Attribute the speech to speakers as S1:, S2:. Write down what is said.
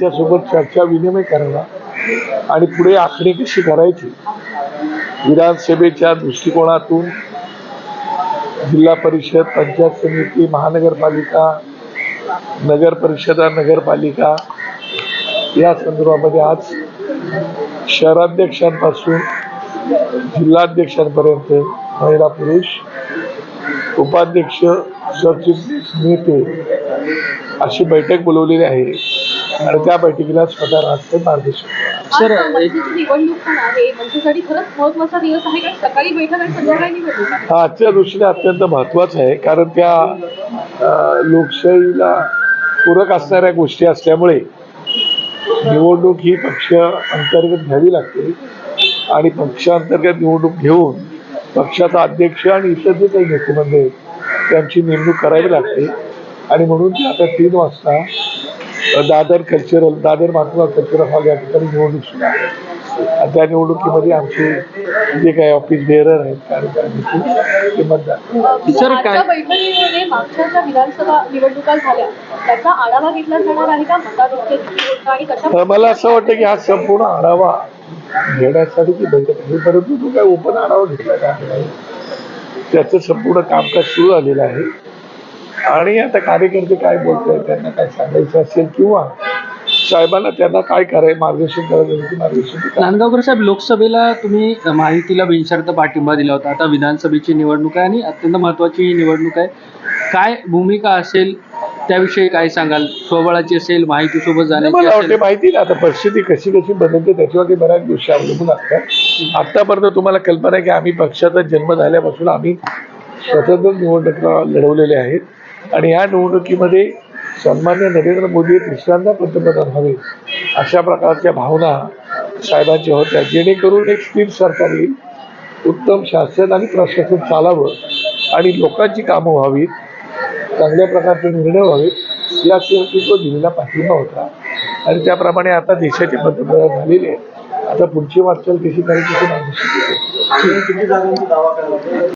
S1: त्यांच्यासोबत चर्चा विनिमय करायला आणि पुढे आखणी कशी करायची? विधानसभेच्या दृष्टिकोनातून जिल्हा परिषद पंचायत समिती महानगरपालिका नगर परिषदा नगरपालिका या संदर्भामध्ये आज शहराध्यक्षांपासून जिल्हाध्यक्षांपर्यंत महिला पुरुष उपाध्यक्ष सरचिटणीस नेते अशी बैठक बोलवलेली आहे. आणि त्या बैठकीला स्वतः राजकीय मार्गदर्शन
S2: सर,
S3: आज मंत्रीची निवडणूक पण आहे. मंत्रीसाठी खरंच महत्त्वाचा दिवस आहे कारण सकाळी बैठक आणि संध्याकाळी निवडणूक आहे.
S1: हा आजच्या दृष्टीने अत्यंत महत्त्वाचं आहे कारण त्या अ, लोकशाहीला पूरक असणाऱ्या गोष्टी असल्यामुळे निवडणूक ही पक्ष अंतर्गत घ्यावी लागते. आणि पक्षांतर्गत निवडणूक घेऊन पक्षाचा अध्यक्ष आणि इतर जे काही नेतेमंडळी आहेत त्यांची नेमणूक करावी लागते. आणि म्हणून ती आता तीन वाजता Dadar cultural Dadar Mahatma cultural hall या ठिकाणी निवडणूक सुरू आहे. आणि त्या निवडणुकीमध्ये आमचे जे काही ऑफिस बेअरर आहेत कार्यकारी ते मतदार
S3: अं,
S2: सर,
S3: आजच्या
S2: काय-
S3: बैठकीमध्ये मागच्या ज्या विधानसभा निवडणुका झाल्या त्याचा आढावा घेतला जाणार आहे का? मतदार किती होतं आणि कशा
S1: तर मला असं वाटतं की हा संपूर्ण आढावा घेण्यासाठी ती बैठक आहे. परंतु तो काय ओपन आढावा घेतला जात नाही. त्याचं संपूर्ण कामकाज सुरू झालेलं आहे. आणि आता कार्यकर्ते काय बोलताय त्यांना काय सांगायचं असेल किंवा साहेबांना त्यांना काय करायचं मार्गदर्शन करायचं मार्गदर्शन.
S2: नांदगावकर साहेब लोकसभेला तुम्ही माहितीला बिनशर्त पाठिंबा दिला होता. आता विधानसभेची निवडणूक आहे आणि अत्यंत महत्त्वाची ही निवडणूक आहे. काय भूमिका असेल त्याविषयी काय सांगाल? स्वबळाची असेल माहितीसोबत जाण्याची
S1: मला वाटते
S2: असेल
S1: माहिती ना आता परिस्थिती कशी कशी बदलते त्याच्यावरती बऱ्याच गोष्टी अवलंबून असतात. आतापर्यंत तुम्हाला कल्पना आहे की आम्ही पक्षाचा जन्म झाल्यापासून आम्ही स्वतंत्र निवडणुका लढवलेल्या आहेत. आणि या निवडणुकीमध्ये सन्मान्य नरेंद्र मोदी तिसऱ्यांदा पंतप्रधान व्हावे अशा प्रकारच्या भावना साहेबांच्या होत्या. जेणेकरून एक स्थिर सरकार येईल उत्तम शासन आणि प्रशासन चालावं आणि लोकांची कामं व्हावीत चांगल्या प्रकारचे निर्णय व्हावेत यासाठी तो दिलेला पाठिंबा होता. आणि त्याप्रमाणे आता देशाचे पंतप्रधान झालेले आहेत. आता पुढची वाटचाल कशी करायची ते